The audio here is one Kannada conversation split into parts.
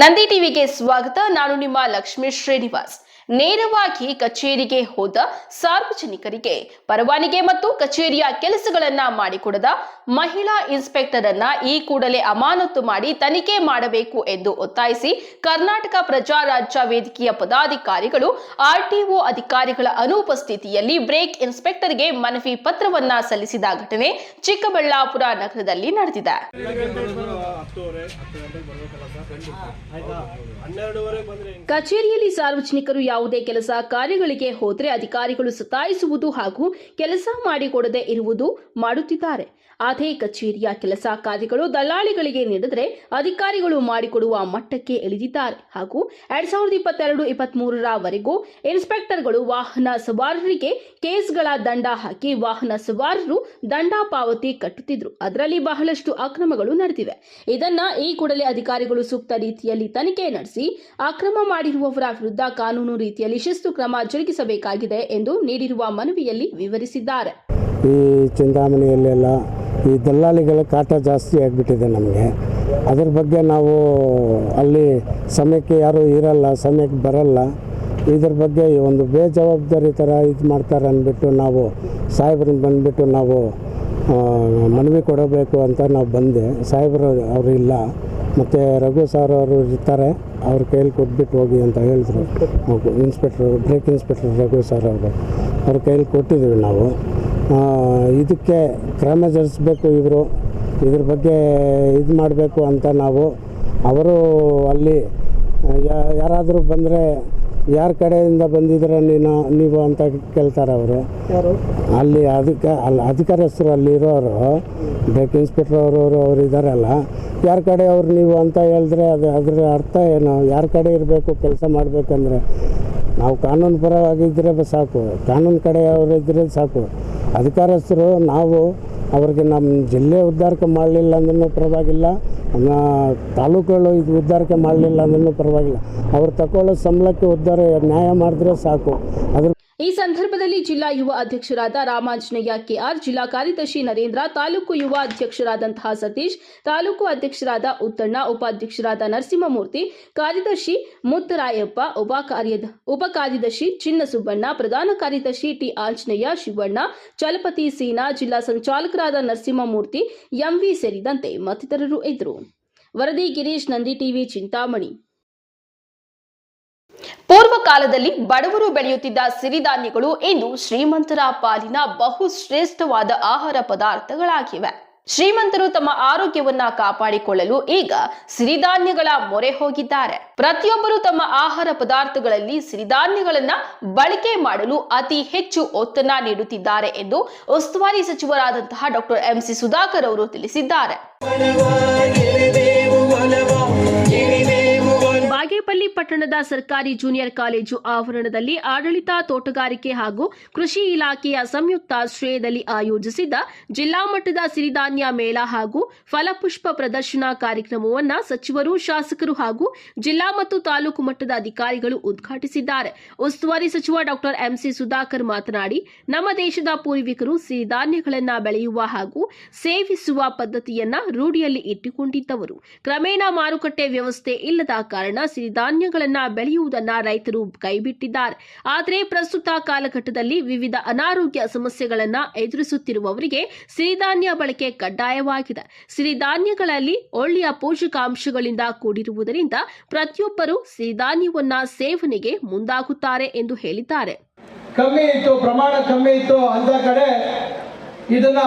ನಂದಿ ಟಿವಿಗೆ ಸ್ವಾಗತ. ನಾನು ನಿಮ್ಮ ಲಕ್ಷ್ಮೀ ಶ್ರೀನಿವಾಸ್. ನೇರವಾಗಿ ಕಚೇರಿಗೆ ಹೋದ ಸಾರ್ವಜನಿಕರಿಗೆ ಪರವಾನಿಗೆ ಮತ್ತು ಕಚೇರಿಯ ಕೆಲಸಗಳನ್ನ ಮಾಡಿಕೊಡದ ಮಹಿಳಾ ಇನ್ಸ್ಪೆಕ್ಟರ್ ಅನ್ನ ಈ ಕೂಡಲೇ ಅಮಾನತು ಮಾಡಿ ತನಿಖೆ ಮಾಡಬೇಕು ಎಂದು ಒತ್ತಾಯಿಸಿ ಕರ್ನಾಟಕ ಪ್ರಜಾ ರಾಜ್ಯ ವೇದಿಕೆಯ ಪದಾಧಿಕಾರಿಗಳು, ಆರ್ಟಿಒ ಅಧಿಕಾರಿಗಳ ಅನುಪಸ್ಥಿತಿಯಲ್ಲಿ ಬ್ರೇಕ್ ಇನ್ಸ್ಪೆಕ್ಟರ್ಗೆ ಮನವಿ ಪತ್ರವನ್ನ ಸಲ್ಲಿಸಿದ ಘಟನೆ ಚಿಕ್ಕಬಳ್ಳಾಪುರ ನಗರದಲ್ಲಿ ನಡೆದಿದೆ. ಬೆಳಗ್ಗೆ ನೋಡಿದ್ರು ಕಚೇರಿಯಲ್ಲಿ ಸಾರ್ವಜನಿಕರು ಯಾವುದೇ ಕೆಲಸ ಕಾರ್ಯಗಳಿಗೆ ಹೋದರೆ ಅಧಿಕಾರಿಗಳು ಸತಾಯಿಸುವುದು ಹಾಗೂ ಕೆಲಸ ಮಾಡಿಕೊಡದೆ ಇರುವುದು ಮಾಡುತ್ತಿದ್ದಾರೆ. ಅದೇ ಕಚೇರಿಯ ಕೆಲಸ ಕಾರ್ಯಗಳು ದಲ್ಲಾಳಿಗಳಿಗೆ ನೀಡಿದರೆ ಅಧಿಕಾರಿಗಳು ಮಾಡಿಕೊಡುವ ಮಟ್ಟಕ್ಕೆ ಇಳಿದಿದ್ದಾರೆ. ಹಾಗೂ ಎರಡ್ ಸಾವಿರದ ಇಪ್ಪತ್ತೆರಡು ಇಪ್ಪತ್ಮೂರರವರೆಗೂ ಇನ್ಸ್ಪೆಕ್ಟರ್ಗಳು ವಾಹನ ಸವಾರರಿಗೆ ಕೇಸ್ಗಳ ದಂಡ ಹಾಕಿ ವಾಹನ ಸವಾರರು ದಂಡ ಪಾವತಿ ಕಟ್ಟುತ್ತಿದ್ರು. ಅದರಲ್ಲಿ ಬಹಳಷ್ಟು ಅಕ್ರಮಗಳು ನಡೆದಿವೆ. ಇದನ್ನ ಈ ಕೂಡಲೇ ಅಧಿಕಾರಿಗಳು ಸೂಕ್ತ ರೀತಿಯಲ್ಲಿ ತನಿಖೆ ನಡೆಸಿ ಅಕ್ರಮ ಮಾಡಿರುವವರ ವಿರುದ್ಧ ಕಾನೂನು ರೀತಿಯಲ್ಲಿ ಶಿಸ್ತು ಕ್ರಮ ಜರುಗಿಸಬೇಕಾಗಿದೆ ಎಂದು ನೀಡಿರುವ ಮನವಿಯಲ್ಲಿ ವಿವರಿಸಿದ್ದಾರೆ. ಈ ಚಿಂತಾಮಣಿಯಲ್ಲೆಲ್ಲ ಈ ದಲ್ಲಾಳಿಗಳ ಕಾಟ ಜಾಸ್ತಿ ಆಗಿಬಿಟ್ಟಿದೆ ನಮಗೆ. ಅದ್ರ ಬಗ್ಗೆ ನಾವು ಅಲ್ಲಿ ಸಮಯಕ್ಕೆ ಯಾರೂ ಇರಲ್ಲ, ಸಮಯಕ್ಕೆ ಬರಲ್ಲ. ಇದ್ರ ಬಗ್ಗೆ ಒಂದು ಬೇಜವಾಬ್ದಾರಿ ಥರ ಇದು ಮಾಡ್ತಾರೆ ಅಂದ್ಬಿಟ್ಟು ನಾವು ಸಾಹೇಬ್ರನ್ನ ಬಂದುಬಿಟ್ಟು ನಾವು ಮನವಿ ಕೊಡಬೇಕು ಅಂತ ನಾವು ಬಂದೆ. ಸಾಹೇಬರು ಅವರು ಇಲ್ಲ. ಮತ್ತು ರಘು ಸರ್ ಅವರು ಇರ್ತಾರೆ. ಅವ್ರ ಕೈಯಲ್ಲಿ ಕೊಟ್ಬಿಟ್ಟು ಹೋಗಿ ಅಂತ ಹೇಳಿದ್ರು. Inspector break inspector Raghu sir ಅವರು. ಅವ್ರ ಕೈಯಲ್ಲಿ ಕೊಟ್ಟಿದ್ದೀವಿ ನಾವು. ಇದಕ್ಕೆ ಕ್ರಮ ಜರುಗಿಸ್ಬೇಕು ಇವರು. ಇದ್ರ ಬಗ್ಗೆ ಇದು ಮಾಡಬೇಕು ಅಂತ ನಾವು. ಅವರು ಅಲ್ಲಿ ಯಾರಾದರೂ ಬಂದರೆ ಯಾರ ಕಡೆಯಿಂದ ಬಂದಿದ್ರೆ ನೀನು ನೀವು ಅಂತ ಕೇಳ್ತಾರೆ ಅವರು. ಅಲ್ಲಿ ಅದಕ್ಕೆ ಅಲ್ಲಿ ಅಧಿಕಾರಸ್ಥರು ಅಲ್ಲಿರೋರು ಬ್ರೇಕ್ ಇನ್ಸ್ಪೆಕ್ಟರ್ ಅವರು ಅವರು ಇದ್ದಾರಲ್ಲ ಯಾರ ಕಡೆ ಅವ್ರು ನೀವು ಅಂತ ಹೇಳಿದ್ರೆ ಅದು ಅದರ ಅರ್ಥ ಏನು? ಯಾರ ಕಡೆ ಇರಬೇಕು ಕೆಲಸ ಮಾಡಬೇಕಂದ್ರೆ? ನಾವು ಕಾನೂನು ಪರವಾಗಿದ್ದರೆ ಸಾಕು. ಕಾನೂನು ಕಡೆ ಅವರು ಇದ್ದರೆ ಸಾಕು. ಅಧಿಕಾರಸ್ಥರು ನಾವು ಅವ್ರಿಗೆ ನಮ್ಮ ಜಿಲ್ಲೆ ಉದ್ಧಾರಕ್ಕೆ ಮಾಡಲಿಲ್ಲ ಅಂದ್ರೂ ಪರವಾಗಿಲ್ಲ, ನಮ್ಮ ತಾಲೂಕುಗಳು ಇದು ಉದ್ಧಾರಕ್ಕೆ ಮಾಡಲಿಲ್ಲ ಅಂದ್ರೂ ಪರವಾಗಿಲ್ಲ. ಅವ್ರು ತಗೊಳ್ಳೋ ಸಂಬಳಕ್ಕೆ ಉದ್ಧಾರ ನ್ಯಾಯ ಮಾಡಿದ್ರೆ ಸಾಕು. ಅದ್ರ ಈ ಸಂದರ್ಭದಲ್ಲಿ ಜಿಲ್ಲಾ ಯುವ ಅಧ್ಯಕ್ಷರಾದ ರಾಮಾಂಜನೇಯ ಕೆಆರ್, ಜಿಲ್ಲಾ ಕಾರ್ಯದರ್ಶಿ ನರೇಂದ್ರ, ತಾಲೂಕು ಯುವ ಅಧ್ಯಕ್ಷರಾದಂತಹ ಸತೀಶ್, ತಾಲೂಕು ಅಧ್ಯಕ್ಷರಾದ ಉತ್ತಣ್ಣ, ಉಪಾಧ್ಯಕ್ಷರಾದ ನರಸಿಂಹಮೂರ್ತಿ, ಕಾರ್ಯದರ್ಶಿ ಮುತ್ತರಾಯಪ್ಪ, ಉಪ ಕಾರ್ಯ ಉಪ ಕಾರ್ಯದರ್ಶಿ ಚಿನ್ನಸುಬ್ಬಣ್ಣ, ಪ್ರಧಾನ ಕಾರ್ಯದರ್ಶಿ ಟಿ ಆಂಜನೇಯ ಶಿವಣ್ಣ, ಚಲಪತಿ ಸೀನಾ, ಜಿಲ್ಲಾ ಸಂಚಾಲಕರಾದ ನರಸಿಂಹಮೂರ್ತಿ, ಎಂವಿ ಸೇರಿದಂತೆ ಮತ್ತಿತರರು ಇದ್ದರು. ವರದಿ ಗಿರೀಶ್, ನಂದಿ ಟಿವಿ, ಚಿಂತಾಮಣಿ. ಪೂರ್ವ ಕಾಲದಲ್ಲಿ ಬಡವರು ಬೆಳೆಯುತ್ತಿದ್ದ ಸಿರಿಧಾನ್ಯಗಳು ಇಂದು ಶ್ರೀಮಂತರ ಪಾಲಿನ ಬಹು ಶ್ರೇಷ್ಠವಾದ ಆಹಾರ ಪದಾರ್ಥಗಳಾಗಿವೆ. ಶ್ರೀಮಂತರು ತಮ್ಮ ಆರೋಗ್ಯವನ್ನ ಕಾಪಾಡಿಕೊಳ್ಳಲು ಈಗ ಸಿರಿಧಾನ್ಯಗಳ ಮೊರೆ ಹೋಗಿದ್ದಾರೆ. ಪ್ರತಿಯೊಬ್ಬರು ತಮ್ಮ ಆಹಾರ ಪದಾರ್ಥಗಳಲ್ಲಿ ಸಿರಿಧಾನ್ಯಗಳನ್ನ ಬಳಕೆ ಮಾಡಲು ಅತಿ ಹೆಚ್ಚು ಒತ್ತನ್ನ ನೀಡುತ್ತಿದ್ದಾರೆ ಎಂದು ಉಸ್ತುವಾರಿ ಸಚಿವರಾದಂತಹ ಡಾಕ್ಟರ್ ಎಂ ಸಿ ಸುಧಾಕರ್ ಅವರು ತಿಳಿಸಿದ್ದಾರೆ. ಬಾಗೇಪಲ್ಲಿ ಪಟ್ಟಣದ ಸರ್ಕಾರಿ ಜೂನಿಯರ್ ಕಾಲೇಜು ಆವರಣದಲ್ಲಿ ಆಡಳಿತ ತೋಟಗಾರಿಕೆ ಹಾಗೂ ಕೃಷಿ ಇಲಾಖೆಯ ಸಂಯುಕ್ತ ಸಂಯುಕ್ತಾಶ್ರಯದಲ್ಲಿ ಆಯೋಜಿಸಿದ್ದ ಜಿಲ್ಲಾ ಮಟ್ಟದ ಸಿರಿಧಾನ್ಯ ಮೇಳ ಹಾಗೂ ಫಲಪುಷ್ಪ ಪ್ರದರ್ಶನ ಕಾರ್ಯಕ್ರಮವನ್ನ ಸಚಿವರು, ಶಾಸಕರು ಹಾಗೂ ಜಿಲ್ಲಾ ಮತ್ತು ತಾಲೂಕು ಮಟ್ಟದ ಅಧಿಕಾರಿಗಳು ಉದ್ಘಾಟಿಸಿದ್ದಾರೆ. ಉಸ್ತುವಾರಿ ಸಚಿವ ಡಾಕ್ಟರ್ ಎಂಸಿ ಸುಧಾಕರ್ ಮಾತನಾಡಿ, ನಮ್ಮ ದೇಶದ ಪೂರ್ವಿಕರು ಸಿರಿಧಾನ್ಯಗಳನ್ನ ಬೆಳೆಯುವ ಹಾಗೂ ಸೇವಿಸುವ ಪದ್ಧತಿಯನ್ನ ರೂಢಿಯಲ್ಲಿ ಇಟ್ಟುಕೊಂಡಿದ್ದವರು. ಕ್ರಮೇಣ ಮಾರುಕಟ್ಟೆ ವ್ಯವಸ್ಥೆ ಇಲ್ಲದ ಕಾರಣ ಸಿರಿಧಾನ್ಯಗಳನ್ನ ಬೆಳೆಯುವುದನ್ನ ರೈತರು ಕೈಬಿಟ್ಟಿದ್ದಾರೆ. ಆದರೆ ಪ್ರಸ್ತುತ ಕಾಲಘಟ್ಟದಲ್ಲಿ ವಿವಿಧ ಅನಾರೋಗ್ಯ ಸಮಸ್ಯೆಗಳನ್ನ ಎದುರಿಸುತ್ತಿರುವವರಿಗೆ ಸಿರಿಧಾನ್ಯ ಬಳಕೆ ಕಡ್ಡಾಯವಾಗಿದೆ. ಸಿರಿಧಾನ್ಯಗಳಲ್ಲಿ ಒಳ್ಳೆಯ ಪೋಷಕಾಂಶಗಳಿಂದ ಕೂಡಿರುವುದರಿಂದ ಪ್ರತಿಯೊಬ್ಬರು ಸಿರಿಧಾನ್ಯವನ್ನ ಸೇವನೆಗೆ ಮುಂದಾಗುತ್ತಾರೆ ಎಂದು ಹೇಳಿದ್ದಾರೆ. ಕಮ್ಮಿ ಇತ್ತು, ಪ್ರಮಾಣ ಕಮ್ಮಿ ಇತ್ತು ಅಂತ ಕಡೆ ಇದನ್ನ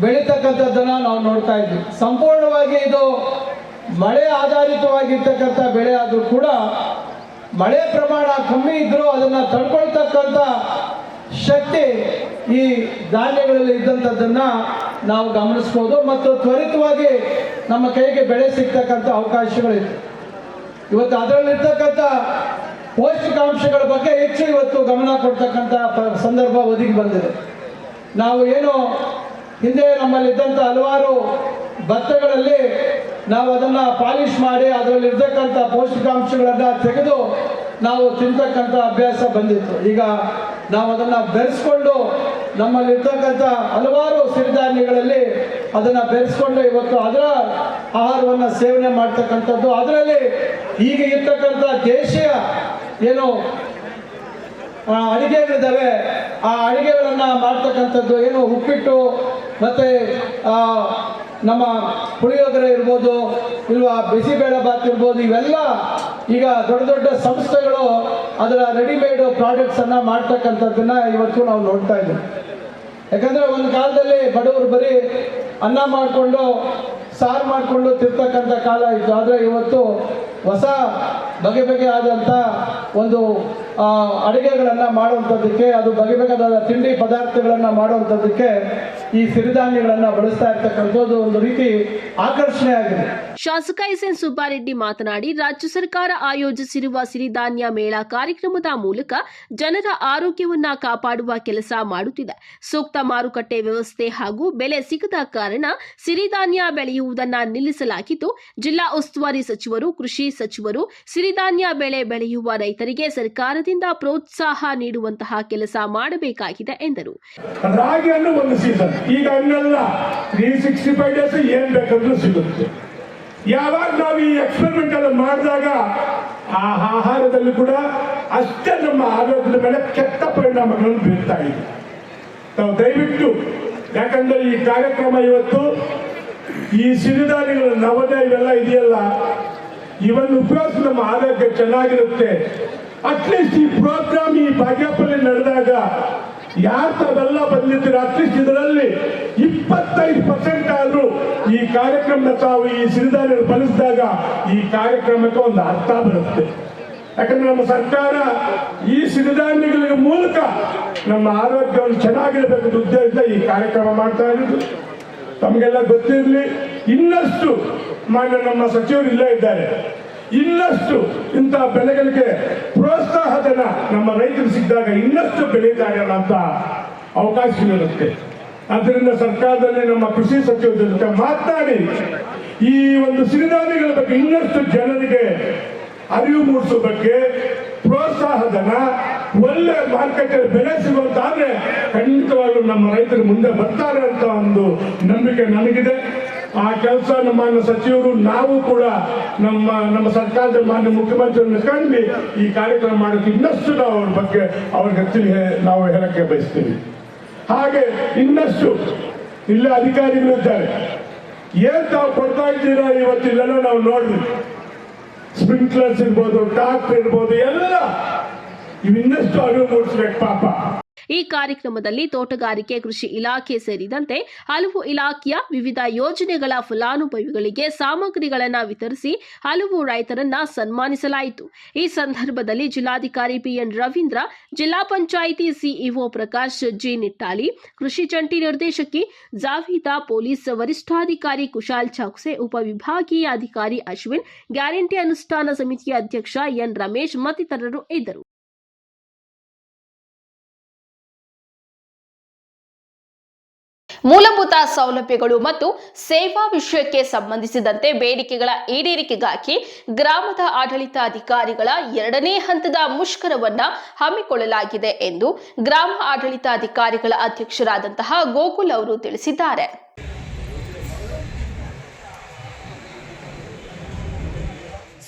ಬೆಳೀತಕ್ಕಂಥದ್ದನ್ನ ನಾವು ನೋಡ್ತಾ ಇದ್ವಿ. ಸಂಪೂರ್ಣವಾಗಿ ಇದು ಮಳೆ ಆಧಾರಿತವಾಗಿರ್ತಕ್ಕಂಥ ಬೆಳೆ ಆದರೂ ಕೂಡ ಮಳೆ ಪ್ರಮಾಣ ಕಮ್ಮಿ ಇದ್ರೂ ಅದನ್ನ ತಡ್ಕೊಳ್ತಕ್ಕಂಥ ಶಕ್ತಿ ಈ ಧಾನ್ಯಗಳಲ್ಲಿ ಇದ್ದಂಥದ್ದನ್ನು ನಾವು ಗಮನಿಸ್ಬೋದು ಮತ್ತು ತ್ವರಿತವಾಗಿ ನಮ್ಮ ಕೈಗೆ ಬೆಳೆ ಸಿಗ್ತಕ್ಕಂಥ ಅವಕಾಶಗಳಿವೆ ಇವತ್ತು ಅದರಲ್ಲಿರ್ತಕ್ಕಂಥ ಪೌಷ್ಟಿಕಾಂಶಗಳ ಬಗ್ಗೆ ಹೆಚ್ಚು ಇವತ್ತು ಗಮನ ಕೊಡ್ತಕ್ಕಂಥ ಸಂದರ್ಭ ಒದಗಿ ಬಂದಿದೆ. ನಾವು ಏನು ಹಿಂದೆ ನಮ್ಮಲ್ಲಿದ್ದಂಥ ಹಲವಾರು ಭತ್ತಗಳಲ್ಲಿ ನಾವು ಅದನ್ನು ಪಾಲಿಷ್ ಮಾಡಿ ಅದರಲ್ಲಿರ್ತಕ್ಕಂಥ ಪೌಷ್ಟಿಕಾಂಶಗಳನ್ನು ತೆಗೆದು ನಾವು ತಿಂತಕ್ಕಂಥ ಅಭ್ಯಾಸ ಬಂದಿತ್ತು. ಈಗ ನಾವು ಅದನ್ನು ಬೆರೆಸ್ಕೊಂಡು ನಮ್ಮಲ್ಲಿರ್ತಕ್ಕಂಥ ಹಲವಾರು ಸಿರಿಧಾನ್ಯಗಳಲ್ಲಿ ಅದನ್ನು ಬೆರೆಸ್ಕೊಂಡು ಇವತ್ತು ಅದರ ಆಹಾರವನ್ನು ಸೇವನೆ ಮಾಡ್ತಕ್ಕಂಥದ್ದು. ಅದರಲ್ಲಿ ಈಗ ಇರ್ತಕ್ಕಂಥ ದೇಶೀಯ ಏನು ಅಡಿಗೆಗಳಿದ್ದಾವೆ, ಆ ಅಡಿಗೆಗಳನ್ನು ಮಾಡ್ತಕ್ಕಂಥದ್ದು. ಏನು ಉಪ್ಪಿಟ್ಟು, ಮತ್ತು ನಮ್ಮ ಪುಳಿಯೋಗರೆ ಇರ್ಬೋದು, ಇಲ್ವಾ ಬಿಸಿಬೇಳೆ ಬಾತ್ ಇರ್ಬೋದು, ಇವೆಲ್ಲ ಈಗ ದೊಡ್ಡ ದೊಡ್ಡ ಸಂಸ್ಥೆಗಳು ಅದರ ರೆಡಿಮೇಡ್ ಪ್ರಾಡಕ್ಟ್ಸನ್ನು ಮಾಡ್ತಕ್ಕಂಥದ್ದನ್ನು ಇವತ್ತು ನಾವು ನೋಡ್ತಾ ಇದ್ದೀವಿ. ಯಾಕಂದರೆ ಒಂದು ಕಾಲದಲ್ಲಿ ಬಡವರು ಬರೀ ಅನ್ನ ಮಾಡಿಕೊಂಡು, ಸಾರು ಮಾಡಿಕೊಂಡು ತಿರ್ತಕ್ಕಂಥ ಕಾಲ ಇತ್ತು. ಆದರೆ ಇವತ್ತು ಹೊಸ ಬಗೆ ಬಗೆ ಆದಂಥ ಒಂದು ಅಡುಗೆಗಳನ್ನು ಮಾಡುವಂಥದ್ದಕ್ಕೆ ಅದು ಬಗೆ ಬಗೆದಾದ ತಿಂಡಿ ಪದಾರ್ಥಗಳನ್ನು ಮಾಡುವಂಥದ್ದಕ್ಕೆ ಈ ಸಿರಿಧಾನ್ಯಗಳನ್ನು ಬಳಸ್ತಾ ಇರ್ತಕ್ಕಂಥದ್ದು ಒಂದು ರೀತಿ ಆಕರ್ಷಣೆ ಆಗಿದೆ. ಶಾಸಕ ಎಸ್ ಎನ್ ಸುಬ್ಬಾರೆಡ್ಡಿ ಮಾತನಾಡಿ, ರಾಜ್ಯ ಸರ್ಕಾರ ಆಯೋಜಿಸಿರುವ ಸಿರಿಧಾನ್ಯ ಮೇಳ ಕಾರ್ಯಕ್ರಮದ ಮೂಲಕ ಜನರ ಆರೋಗ್ಯವನ್ನ ಕಾಪಾಡುವ ಕೆಲಸ ಮಾಡುತ್ತಿದೆ. ಸೂಕ್ತ ಮಾರುಕಟ್ಟೆ ವ್ಯವಸ್ಥೆ ಹಾಗೂ ಬೆಲೆ ಸಿಗದ ಕಾರಣ ಸಿರಿಧಾನ್ಯ ಬೆಳೆಯುವುದನ್ನು ನಿಲ್ಲಿಸಲಾಗಿದ್ದು, ಜಿಲ್ಲಾ ಉಸ್ತುವಾರಿ ಸಚಿವರು ಕೃಷಿ ಸಚಿವರು ಸಿರಿಧಾನ್ಯ ಬೆಳೆ ಬೆಳೆಯುವ ರೈತರಿಗೆ ಸರ್ಕಾರದಿಂದ ಪ್ರೋತ್ಸಾಹ ನೀಡುವಂತಹ ಕೆಲಸ ಮಾಡಬೇಕಾಗಿದೆ ಎಂದರು. ಯಾವಾಗ ನಾವು ಈ ಎಕ್ಸ್ಪೆರಿಮೆಂಟ್ ಎಲ್ಲ ಮಾಡಿದಾಗ ಆ ಆಹಾರದಲ್ಲಿ ಕೂಡ ಅಷ್ಟೇ ನಮ್ಮ ಆರೋಗ್ಯದ ಮೇಲೆ ಕೆಟ್ಟ ಪರಿಣಾಮಗಳನ್ನು ಬೀರ್ತಾ ಇದೆ. ನಾವು ದಯವಿಟ್ಟು, ಯಾಕಂದ್ರೆ ಈ ಕಾರ್ಯಕ್ರಮ ಇವತ್ತು ಈ ಸಿರಿಧಾನ್ಯಗಳು ನವದೆ ಇವೆಲ್ಲ ಇದೆಯಲ್ಲ ಇವನ್ನು ಉಪಯೋಗ ನಮ್ಮ ಆರೋಗ್ಯ ಚೆನ್ನಾಗಿರುತ್ತೆ. ಅಟ್ಲೀಸ್ಟ್ ಈ ಪ್ರೋಗ್ರಾಮ್ ಈ ಭಾಗ್ಯಪಲ್ಲಿ ನಡೆದಾಗ ಯಾರು ತಾವೆಲ್ಲ ಬಂದಿದ್ದೀರ? ಅಟ್ಲೀಸ್ಟ್ ಇದರಲ್ಲಿ ಇಪ್ಪತ್ತೈದು ಪರ್ಸೆಂಟ್ ಆದ್ರೂ ಈ ಕಾರ್ಯಕ್ರಮ ತಾವು ಈ ಸಿರಿಧಾನ್ಯ ಬಳಸಿದಾಗ ಈ ಕಾರ್ಯಕ್ರಮಕ್ಕೆ ಒಂದು ಅರ್ಥ ಬರುತ್ತೆ. ಯಾಕಂದ್ರೆ ನಮ್ಮ ಸರ್ಕಾರ ಈ ಸಿರಿಧಾನ್ಯಗಳ ಮೂಲಕ ನಮ್ಮ ಆರೋಗ್ಯವನ್ನು ಚೆನ್ನಾಗಿರಬೇಕಂತ ಉದ್ದೇಶದಿಂದ ಈ ಕಾರ್ಯಕ್ರಮ ಮಾಡ್ತಾ ಇರೋದು. ತಮಗೆಲ್ಲ ಗೊತ್ತಿರಲಿ, ಇನ್ನಷ್ಟು ಮಾನ್ಯ ನಮ್ಮ ಸಚಿವರು ಇಲ್ಲೇ ಇದ್ದಾರೆ. ಇನ್ನಷ್ಟು ಇಂತಹ ಬೆಳೆಗಳಿಗೆ ಪ್ರೋತ್ಸಾಹಧನ ನಮ್ಮ ರೈತರು ಸಿಕ್ಕಿದಾಗ ಇನ್ನಷ್ಟು ಬೆಳೀತಾರೆ ಅಂತ ಅವಕಾಶಗಳಿರುತ್ತೆ ಆದ್ದರಿಂದ ಸರ್ಕಾರದಲ್ಲಿ ನಮ್ಮ ಕೃಷಿ ಸಚಿವರ ಜೊತೆ ಮಾತನಾಡಿ, ಈ ಒಂದು ಸಿರಿಧಾನ್ಯಗಳ ಬಗ್ಗೆ ಇನ್ನಷ್ಟು ಜನರಿಗೆ ಅರಿವು ಮೂಡಿಸೋ ಬಗ್ಗೆ ಪ್ರೋತ್ಸಾಹಧನ, ಒಳ್ಳೆ ಮಾರ್ಕೆಟ್ ಬೆಲೆ ಸಿಗುವಂತಾದ್ರೆ ಖಂಡಿತವಾಗ್ಲೂ ನಮ್ಮ ರೈತರು ಮುಂದೆ ಬರ್ತಾರೆ ಅಂತ ಒಂದು ನಂಬಿಕೆ ನನಗಿದೆ. ಆ ಕೆಲಸ ನಮ್ಮ ಸಚಿವರು, ನಾವು ಕೂಡ ನಮ್ಮ ನಮ್ಮ ಸರ್ಕಾರದ ಮಾನ್ಯ ಮುಖ್ಯಮಂತ್ರಿಯನ್ನು ಕಂಡು ಈ ಕಾರ್ಯಕ್ರಮ ಮಾಡೋಕೆ ಇನ್ನಷ್ಟು ನಾವು ಅವ್ರ ಬಗ್ಗೆ ಅವ್ರಿಗೆ ತಿಳಿ ನಾವು ಹೇಳಕ್ಕೆ ಬಯಸ್ತೀವಿ. ಹಾಗೆ ಇನ್ನಷ್ಟು, ಇಲ್ಲೇ ಅಧಿಕಾರಿಗಳು ಇದ್ದಾರೆ. ಏನ್ ತಾವು ಕೊಡ್ತಾ ಇದ್ದೀರಾ ಇವತ್ತು ಇಲ್ಲೆಲ್ಲ ನಾವು ನೋಡ್ರಿ. ಸ್ಪ್ರಿಂಕ್ಲರ್ಸ್ ಇರ್ಬೋದು ಟಾಕ್ ಇರ್ಬೋದು, ಎಲ್ಲ. ಇವಿನ್ನಷ್ಟು ಅರಿವು ಮೂಡಿಸ್ಬೇಕು ಪಾಪ. ಈ ಕಾರ್ಯಕ್ರಮದಲ್ಲಿ ತೋಟಗಾರಿಕೆ, ಕೃಷಿ ಇಲಾಖೆ ಸೇರಿದಂತೆ ಹಲವು ಇಲಾಖೆಯ ವಿವಿಧ ಯೋಜನೆಗಳ ಫಲಾನುಭವಿಗಳಿಗೆ ಸಾಮಗ್ರಿಗಳನ್ನು ವಿತರಿಸಿ ಹಲವು ರೈತರನ್ನ ಸನ್ಮಾನಿಸಲಾಯಿತು. ಈ ಸಂದರ್ಭದಲ್ಲಿ ಜಿಲ್ಲಾಧಿಕಾರಿ ಪಿಎನ್ ರವೀಂದ್ರ, ಜಿಲ್ಲಾ ಪಂಚಾಯಿತಿ ಸಿಇಒ ಪ್ರಕಾಶ್ ಜಿ ನಿಟ್ಟಾಲಿ ಕೃಷಿ ಜಂಟಿ ನಿರ್ದೇಶಕಿ ಜಾವೀದಾ, ಪೊಲೀಸ್ ವರಿಷ್ಠಾಧಿಕಾರಿ ಕುಶಾಲ್ ಚಾಕ್ಸೆ, ಉಪವಿಭಾಗೀಯ ಅಧಿಕಾರಿ ಅಶ್ವಿನ್, ಗ್ಯಾರಂಟಿ ಅನುಷ್ಠಾನ ಸಮಿತಿಯ ಅಧ್ಯಕ್ಷ ಎನ್ ರಮೇಶ್ ಮತ್ತಿತರರು ಇದ್ದರು. ಮೂಲಭೂತ ಸೌಲಭ್ಯಗಳು ಮತ್ತು ಸೇವಾ ವಿಷಯಕ್ಕೆ ಸಂಬಂಧಿಸಿದಂತೆ ಬೇಡಿಕೆಗಳ ಈಡೇರಿಕೆಗಾಗಿ ಗ್ರಾಮದ ಆಡಳಿತಾಧಿಕಾರಿಗಳ ಎರಡನೇ ಹಂತದ ಮುಷ್ಕರವನ್ನ ಹಮ್ಮಿಕೊಳ್ಳಲಾಗಿದೆ ಎಂದು ಗ್ರಾಮ ಆಡಳಿತಾಧಿಕಾರಿಗಳ ಅಧ್ಯಕ್ಷರಾದಂತಹ ಗೋಕುಲ್ ಅವರು ತಿಳಿಸಿದ್ದಾರೆ.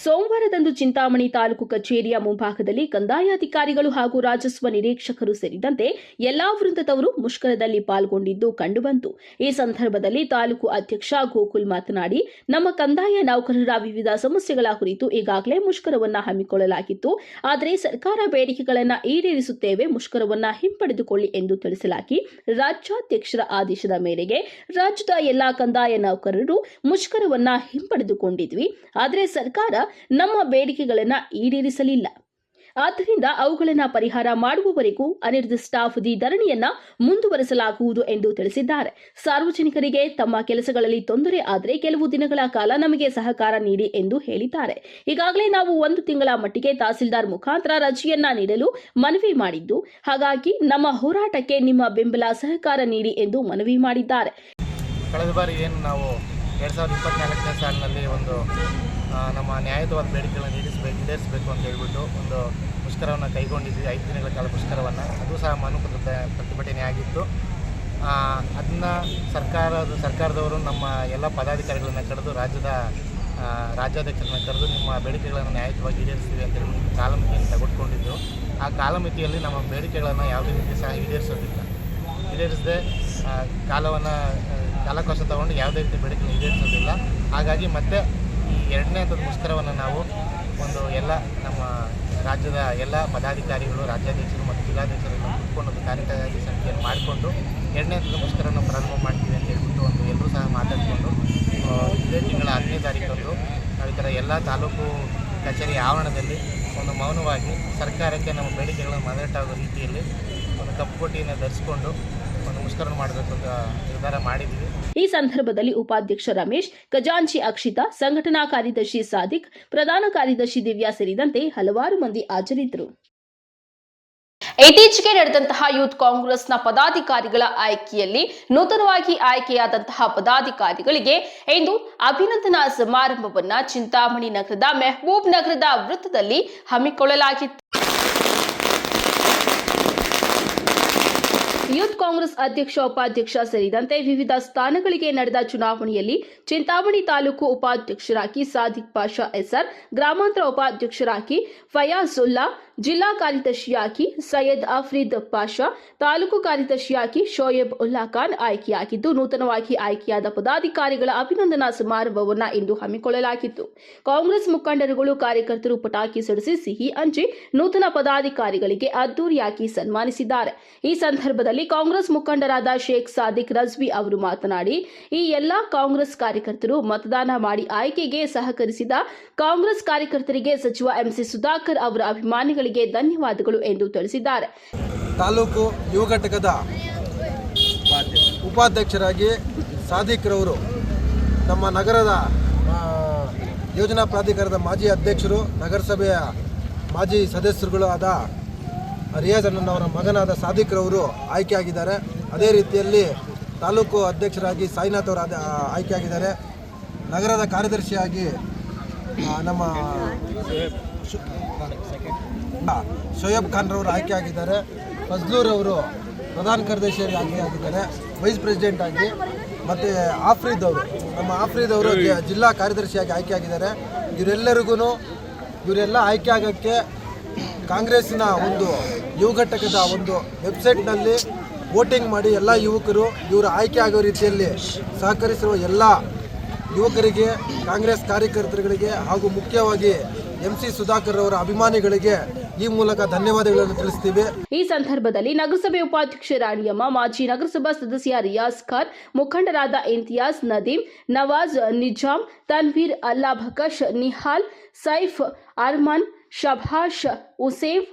ಸೋಮವಾರದಂದು ಚಿಂತಾಮಣಿ ತಾಲೂಕು ಕಚೇರಿಯ ಮುಂಭಾಗದಲ್ಲಿ ಕಂದಾಯಾಧಿಕಾರಿಗಳು ಹಾಗೂ ರಾಜಸ್ವ ನಿರೀಕ್ಷಕರು ಸೇರಿದಂತೆ ಎಲ್ಲಾ ವೃಂದದವರು ಮುಷ್ಕರದಲ್ಲಿ ಪಾಲ್ಗೊಂಡಿದ್ದು ಕಂಡುಬಂತು. ಈ ಸಂದರ್ಭದಲ್ಲಿ ತಾಲೂಕು ಅಧ್ಯಕ್ಷ ಗೋಕುಲ್ ಮಾತನಾಡಿ, ನಮ್ಮ ಕಂದಾಯ ನೌಕರರ ವಿವಿಧ ಸಮಸ್ಯೆಗಳ ಕುರಿತು ಈಗಾಗಲೇ ಮುಷ್ಕರವನ್ನು ಹಮ್ಮಿಕೊಳ್ಳಲಾಗಿತ್ತು. ಆದರೆ ಸರ್ಕಾರ ಬೇಡಿಕೆಗಳನ್ನು ಈಡೇರಿಸುತ್ತೇವೆ, ಮುಷ್ಕರವನ್ನು ಹಿಂಪಡೆದುಕೊಳ್ಳಿ ಎಂದು ತಿಳಿಸಲಾಗಿ ರಾಜ್ಯಾಧ್ಯಕ್ಷರ ಆದೇಶದ ಮೇರೆಗೆ ರಾಜ್ಯದ ಎಲ್ಲಾ ಕಂದಾಯ ನೌಕರರು ಮುಷ್ಕರವನ್ನು ಹಿಂಪಡೆದುಕೊಂಡಿದ್ವಿ. ಆದರೆ ಸರ್ಕಾರ ನಮ್ಮ ಬೇಡಿಕೆಗಳನ್ನು ಈಡೇರಿಸಲಿಲ್ಲ. ಆದ್ದರಿಂದ ಅವುಗಳನ್ನು ಪರಿಹಾರ ಮಾಡುವವರೆಗೂ ಅನಿರ್ದಿಷ್ಟಾವಧಿ ಧರಣಿಯನ್ನ ಮುಂದುವರೆಸಲಾಗುವುದು ಎಂದು ತಿಳಿಸಿದ್ದಾರೆ. ಸಾರ್ವಜನಿಕರಿಗೆ ತಮ್ಮ ಕೆಲಸಗಳಲ್ಲಿ ತೊಂದರೆ ಆದರೆ ಕೆಲವು ದಿನಗಳ ಕಾಲ ನಮಗೆ ಸಹಕಾರ ನೀಡಿ ಎಂದು ಹೇಳಿದ್ದಾರೆ. ಈಗಾಗಲೇ ನಾವು ಒಂದು ತಿಂಗಳ ಮಟ್ಟಿಗೆ ತಹಸೀಲ್ದಾರ್ ಮುಖಾಂತರ ರಜೆಯನ್ನ ನೀಡಲು ಮನವಿ ಮಾಡಿದ್ದು, ಹಾಗಾಗಿ ನಮ್ಮ ಹೋರಾಟಕ್ಕೆ ನಿಮ್ಮ ಬೆಂಬಲ ಸಹಕಾರ ನೀಡಿ ಎಂದು ಮನವಿ ಮಾಡಿದ್ದಾರೆ. ಕಳೆದ ಬಾರಿ ಏನು ನಾವು ಎರಡು ಸಾವಿರದ ಇಪ್ಪತ್ನಾಲ್ಕನೇ ಸಾಲಿನಲ್ಲಿ ಒಂದು ನಮ್ಮ ನ್ಯಾಯಯುತವಾದ ಬೇಡಿಕೆಗಳನ್ನು ಈಡೇರಿಸಬೇಕು ಈಡೇರಿಸಬೇಕು ಅಂತ ಹೇಳ್ಬಿಟ್ಟು ಒಂದು ಮುಷ್ಕರವನ್ನು ಕೈಗೊಂಡಿದ್ವಿ. ಐದು ದಿನಗಳ ಕಾಲ ಮುಷ್ಕರವನ್ನು ಅದು ಸಹ ಮನುಕೃತ ಪ್ರತಿಭಟನೆ ಆಗಿತ್ತು. ಅದನ್ನ ಸರ್ಕಾರದ, ಸರ್ಕಾರದವರು ನಮ್ಮ ಎಲ್ಲ ಪದಾಧಿಕಾರಿಗಳನ್ನು ಕರೆದು, ರಾಜ್ಯದ ರಾಜ್ಯಾಧ್ಯಕ್ಷರನ್ನ ಕರೆದು ನಿಮ್ಮ ಬೇಡಿಕೆಗಳನ್ನು ನ್ಯಾಯಯುತವಾಗಿ ಈಡೇರಿಸ್ತೀವಿ ಅಂತ ಹೇಳಿ ಕಾಲಮಿತಿಯನ್ನು ತಗೊಟ್ಕೊಂಡಿದ್ದು ಆ ಕಾಲಮಿತಿಯಲ್ಲಿ ನಮ್ಮ ಬೇಡಿಕೆಗಳನ್ನು ಯಾವುದೇ ರೀತಿ ಸಹ ಈಡೇರಿಸೋದಿಲ್ಲ. ಈಡೇರಿಸದೆ ಕಾಲವನ್ನು ಕಾಲಕೋಶ ತಗೊಂಡು ಯಾವುದೇ ರೀತಿ ಬೇಡಿಕೆಗಳನ್ನು ಈಡೇರಿಸೋದಿಲ್ಲ. ಹಾಗಾಗಿ ಮತ್ತೆ ಈ ಎರಡನೇ ಹಂತದ ಮುಷ್ಕರವನ್ನು ನಾವು ಒಂದು ಎಲ್ಲ ನಮ್ಮ ರಾಜ್ಯದ ಎಲ್ಲ ಪದಾಧಿಕಾರಿಗಳು, ರಾಜ್ಯಾಧ್ಯಕ್ಷರು ಮತ್ತು ಜಿಲ್ಲಾಧ್ಯಕ್ಷರನ್ನು ಕೂತ್ಕೊಂಡು ಒಂದು ಕಾರ್ಯಕಾರಿ ಸಮಿತಿಯನ್ನು ಮಾಡಿಕೊಂಡು ಎರಡನೇ ಮುಷ್ಕರವನ್ನು ಪ್ರಾರಂಭ ಮಾಡ್ತೀವಿ ಅಂತ ಹೇಳ್ಬಿಟ್ಟು ಒಂದು ಎಲ್ಲರೂ ಸಹ ಮಾತಾಡಿಕೊಂಡು ಇದೇ ತಿಂಗಳ ಹತ್ತನೇ ತಾರೀಕಂದು ಈ ಥರ ಎಲ್ಲ ತಾಲೂಕು ಕಚೇರಿ ಆವರಣದಲ್ಲಿ ಒಂದು ಮೌನವಾಗಿ ಸರ್ಕಾರಕ್ಕೆ ನಮ್ಮ ಬೇಡಿಕೆಗಳನ್ನು ಮನರಟ್ಟಾಗೋ ರೀತಿಯಲ್ಲಿ ಒಂದು ಕಪ್ಪು ಕೊಟ್ಟಿಯನ್ನು ಧರಿಸ್ಕೊಂಡು ಒಂದು ಮುಷ್ಕರ ಮಾಡಬೇಕು ಅಂತ ನಿರ್ಧಾರ ಮಾಡಿದ್ದೀವಿ. ಈ ಸಂದರ್ಭದಲ್ಲಿ ಉಪಾಧ್ಯಕ್ಷ ರಮೇಶ್, ಖಜಾಂಚಿ ಅಕ್ಷಿತಾ, ಸಂಘಟನಾ ಕಾರ್ಯದರ್ಶಿ ಸಾದಿಕ್, ಪ್ರಧಾನ ಕಾರ್ಯದರ್ಶಿ ದಿವ್ಯಾ ಸೇರಿದಂತೆ ಹಲವಾರು ಮಂದಿ ಹಾಜರಿದ್ದರು. ಇತ್ತೀಚೆಗೆ ನಡೆದಂತಹ ಯೂತ್ ಕಾಂಗ್ರೆಸ್ನ ಪದಾಧಿಕಾರಿಗಳ ಆಯ್ಕೆಯಲ್ಲಿ ನೂತನವಾಗಿ ಆಯ್ಕೆಯಾದಂತಹ ಪದಾಧಿಕಾರಿಗಳಿಗೆ ಇಂದು ಅಭಿನಂದನಾ ಸಮಾರಂಭವನ್ನ ಚಿಂತಾಮಣಿ ನಗರದ ಮೆಹಬೂಬ್ ನಗರದ ವೃತ್ತದಲ್ಲಿ ಹಮ್ಮಿಕೊಳ್ಳಲಾಗಿತ್ತು. ಯೂತ್ ಕಾಂಗ್ರೆಸ್ ಅಧ್ಯಕ್ಷ, ಉಪಾಧ್ಯಕ್ಷ ಸೇರಿದಂತೆ ವಿವಿಧ ಸ್ಥಾನಗಳಿಗೆ ನಡೆದ ಚುನಾವಣೆಯಲ್ಲಿ ಚಿಂತಾಮಣಿ ತಾಲೂಕು ಉಪಾಧ್ಯಕ್ಷರಾಗಿ ಸಾದಿಕ್ ಪಾಷಾ ಎಸ್ಆರ್ ಗ್ರಾಮಾಂತರ ಉಪಾಧ್ಯಕ್ಷರಾಗಿ ಫಯಾಜುಲ್ಲಾ ಜಿಲ್ಲಾ ಕಾರ್ಯದರ್ಶಿಯಾಗಿ ಸೈಯದ್ ಅಫ್ರೀದ್ ಪಾಷಾ, ತಾಲೂಕು ಕಾರ್ಯದರ್ಶಿಯಾಗಿ ಶೋಯಬ್ ಉಲ್ಲಾ ಖಾನ್ ಆಯ್ಕೆಯಾಗಿದ್ದು, ನೂತನವಾಗಿ ಆಯ್ಕೆಯಾದ ಪದಾಧಿಕಾರಿಗಳ ಅಭಿನಂದನಾ ಸಮಾರಂಭವನ್ನು ಇಂದು ಹಮ್ಮಿಕೊಳ್ಳಲಾಗಿತ್ತು. ಕಾಂಗ್ರೆಸ್ ಮುಖಂಡರುಗಳು ಕಾರ್ಯಕರ್ತರು ಪಟಾಕಿ ಸಿಡಿಸಿ ಸಿಹಿ ಹಂಚಿ ನೂತನ ಪದಾಧಿಕಾರಿಗಳಿಗೆ ಅದ್ದೂರಿಯಾಗಿ ಸನ್ಮಾನಿಸಿದ್ದಾರೆ. ಈ ಸಂದರ್ಭದಲ್ಲಿ ಕಾಂಗ್ರೆಸ್ ಮುಖಂಡರಾದ ಶೇಖ್ ಸಾದಿಕ್ ರಜ್ವಿ ಅವರು ಮಾತನಾಡಿ, ಈ ಎಲ್ಲಾ ಕಾಂಗ್ರೆಸ್ ಕಾರ್ಯಕರ್ತರು ಮತದಾನ ಮಾಡಿ ಆಯ್ಕೆಗೆ ಸಹಕರಿಸಿದ ಕಾಂಗ್ರೆಸ್ ಕಾರ್ಯಕರ್ತರಿಗೆ ಸಚಿವ ಎಂಸಿ ಸುಧಾಕರ್ ಅವರ ಅಭಿಮಾನಿಗಳಿಗೆ ಧನ್ಯವಾದಗಳು ಎಂದು ತಿಳಿಸಿದ್ದಾರೆ. ತಾಲೂಕು ಯುವ ಘಟಕದ ಉಪಾಧ್ಯಕ್ಷರಾಗಿ ಸಾದಿಕ್ರವರು ನಮ್ಮ ನಗರದ ಯೋಜನಾ ಪ್ರಾಧಿಕಾರದ ಮಾಜಿ ಅಧ್ಯಕ್ಷರು, ನಗರಸಭೆಯ ಮಾಜಿ ಸದಸ್ಯರುಗಳು ಆದ ರಿಯಾಜ್ ಅಣ್ಣನವರ ಮಗನಾದ ಸಾಧಿಕ್ರವರು ಆಯ್ಕೆಯಾಗಿದ್ದಾರೆ. ಅದೇ ರೀತಿಯಲ್ಲಿ ತಾಲೂಕು ಅಧ್ಯಕ್ಷರಾಗಿ ಸಾಯಿನಾಥ್ ಅವರು ಆಯ್ಕೆಯಾಗಿದ್ದಾರೆ. ನಗರದ ಕಾರ್ಯದರ್ಶಿಯಾಗಿ ನಮ್ಮ ಶೋಯಬ್ ಖಾನ್ರವರು ಆಯ್ಕೆ ಆಗಿದ್ದಾರೆ. ಫಜ್ಲೂರ್ ಅವರು ಪ್ರಧಾನ ಕಾರ್ಯದರ್ಶಿಯಾಗಿ ಆಯ್ಕೆ ಆಗಿದ್ದಾರೆ. ವೈಸ್ ಪ್ರೆಸಿಡೆಂಟ್ ಆಗಿ ಮತ್ತು ಆಫ್ರೀದ್ ಅವರು, ನಮ್ಮ ಆಫ್ರೀದ್ ಅವರು ಜಿಲ್ಲಾ ಕಾರ್ಯದರ್ಶಿಯಾಗಿ ಆಯ್ಕೆ ಆಗಿದ್ದಾರೆ. ಇವರೆಲ್ಲರಿಗೂ ಇವರೆಲ್ಲ ಆಯ್ಕೆ ಆಗೋಕ್ಕೆ ಕಾಂಗ್ರೆಸ್ಸಿನ ಒಂದು ಯುವ ಘಟಕದ ಒಂದು ವೆಬ್ಸೈಟ್ನಲ್ಲಿ ವೋಟಿಂಗ್ ಮಾಡಿ ಎಲ್ಲ ಯುವಕರು ಇವರು ಆಯ್ಕೆ ಆಗೋ ರೀತಿಯಲ್ಲಿ ಸಹಕರಿಸಿರುವ ಎಲ್ಲ ಯುವಕರಿಗೆ, ಕಾಂಗ್ರೆಸ್ ಕಾರ್ಯಕರ್ತರುಗಳಿಗೆ ಹಾಗೂ ಮುಖ್ಯವಾಗಿ ಎಂ ಸಿ ಸುಧಾಕರ್ ಅವರ ಅಭಿಮಾನಿಗಳಿಗೆ ಈ ಮೂಲಕ ಧನ್ಯವಾದಗಳನ್ನು ತಿಳಿಸ್ತೀವಿ. ಈ ಸಂದರ್ಭದಲ್ಲಿ ನಗರಸಭೆ ಉಪಾಧ್ಯಕ್ಷ ರಾಣಿಯಮ್ಮ, ಮಾಜಿ ನಗರಸಭಾ ಸದಸ್ಯ ರಿಯಾಜ್ ಖಾನ್, ಮುಖಂಡರಾದ ಇಂತಿಯಾಜ್ ನದೀಮ್ ನವಾಜ್ ನಿಜಾಮ್ ತನ್ವೀರ್ ಅಲ್ಲಾ ಭಕಶ್ ನಿಹಾಲ್, ಸೈಫ್ ಅರ್ಮನ್, ಶಭಾಷ್ ಉಸೇಫ್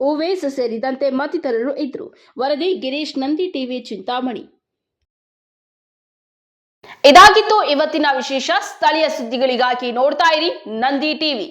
ಉವೇಸ್ ಸೇರಿದಂತೆ ಮತ್ತಿತರರು ಇದ್ದರು. ವರದಿ ಗಿರೀಶ್, ನಂದಿ ಟಿವಿ, ಚಿಂತಾಮಣಿ. ಇದಾಗಿತ್ತು ಇವತ್ತಿನ ವಿಶೇಷ. ಸ್ಥಳೀಯ ಸುದ್ದಿಗಳಿಗಾಗಿ ನೋಡ್ತಾ ಇರಿ ನಂದಿ ಟಿವಿ.